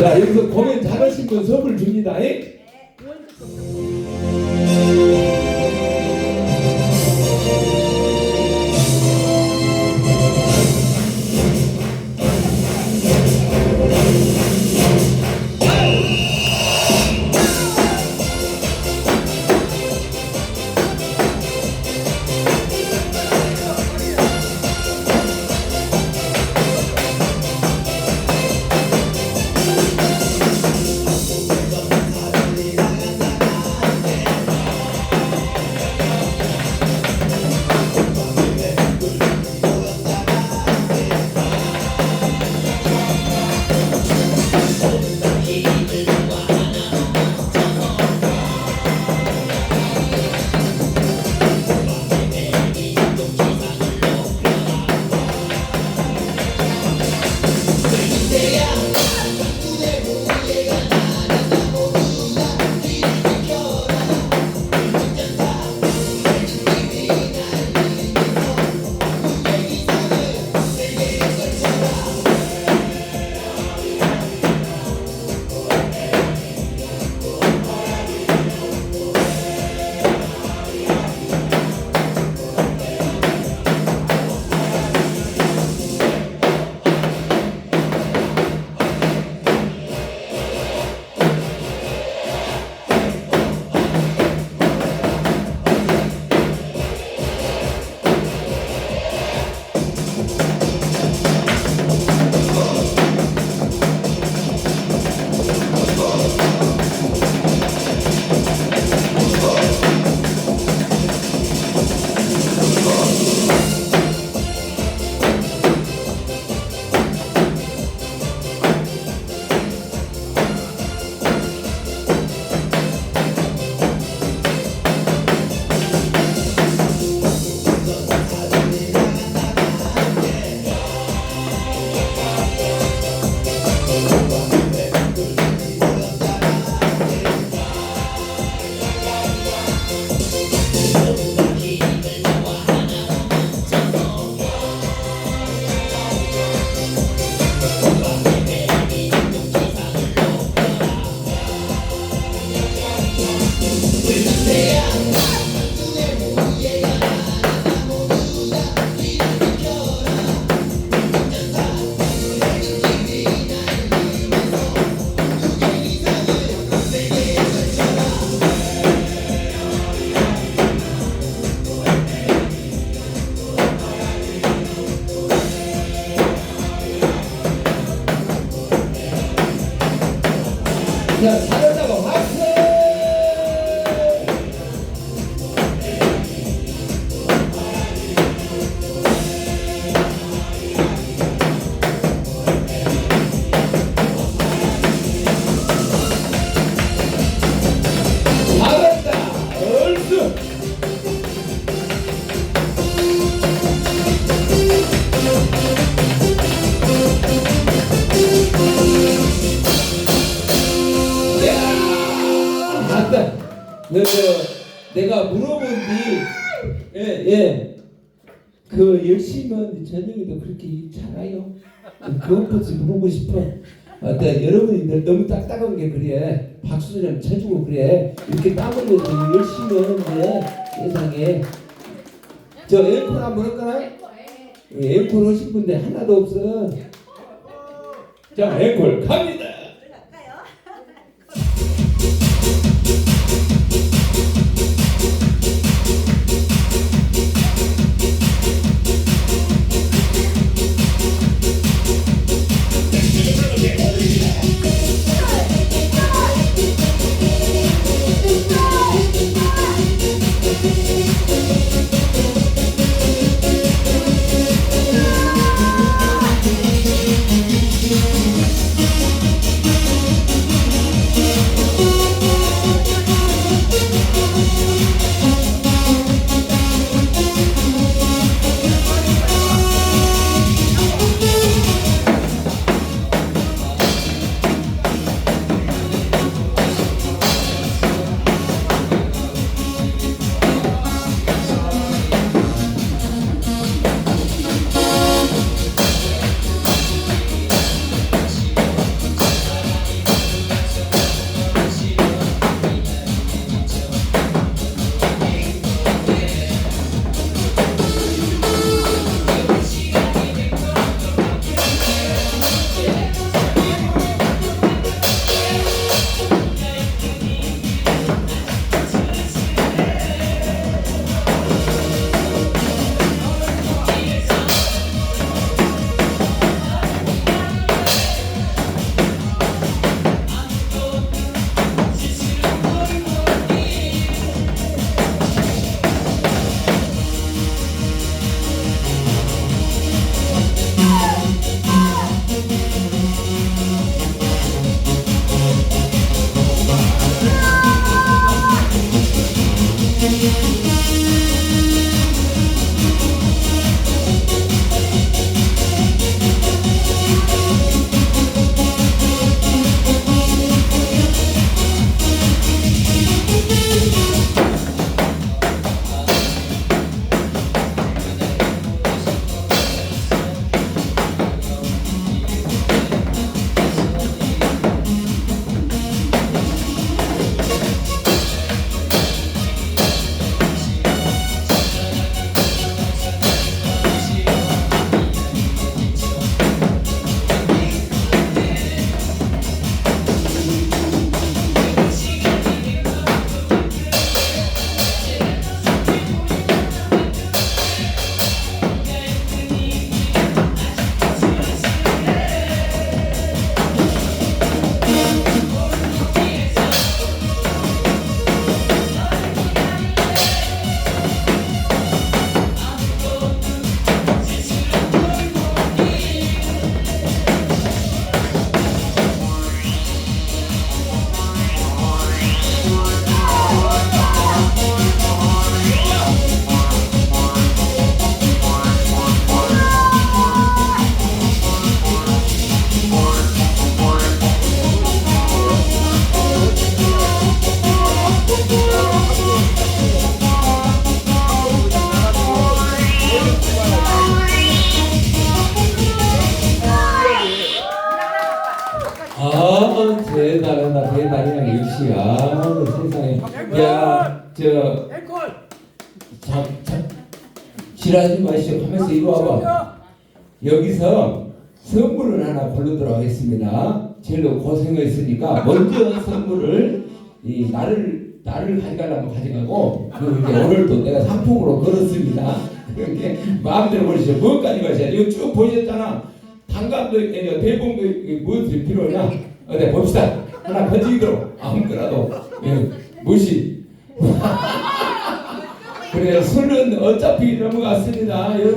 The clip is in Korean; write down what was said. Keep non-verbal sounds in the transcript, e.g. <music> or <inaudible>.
자 여기서 잘하신 분 선물 줍니다. 잉? 너, 저, 내가 물어본 뒤, 예, 예. 그 열심히 하는데 저녁에도 그렇게 잘해요? 그것부터 물어보고 싶어. 아, 네, 여러분이 너무 딱딱한 게 그래. 박수 좀 쳐주고 그래. 이렇게 땀 흘려서 열심히 하는데 세상에. 저 앵콜 한번 할까요? 앵콜 하신 분들 하나도 없어. 자, 앵콜 갑니다. 대단하다 대단해 역시 아 세상에 야저 앵콜 참, 참, 지랄하지 마시오. 하면서 이리 와봐. 여기서 선물을 하나 고르도록 하겠습니다. 제일로 고생했으니까 먼저 선물을 이 나를 나를 가져가려면 가져가고 그 이제 오늘도 내가 상품으로 걸었습니다. 그렇게 마음대로 버리시오. 뭐까지 가셔야 이거 쭉 보셨잖아. 단감도 아니, 대봉도 무엇이 필요하냐? 어디 봅시다. 하나 건지도록 아무거나도 예, 무시. <laughs> 그래 술은 어차피 넘어갔습니다.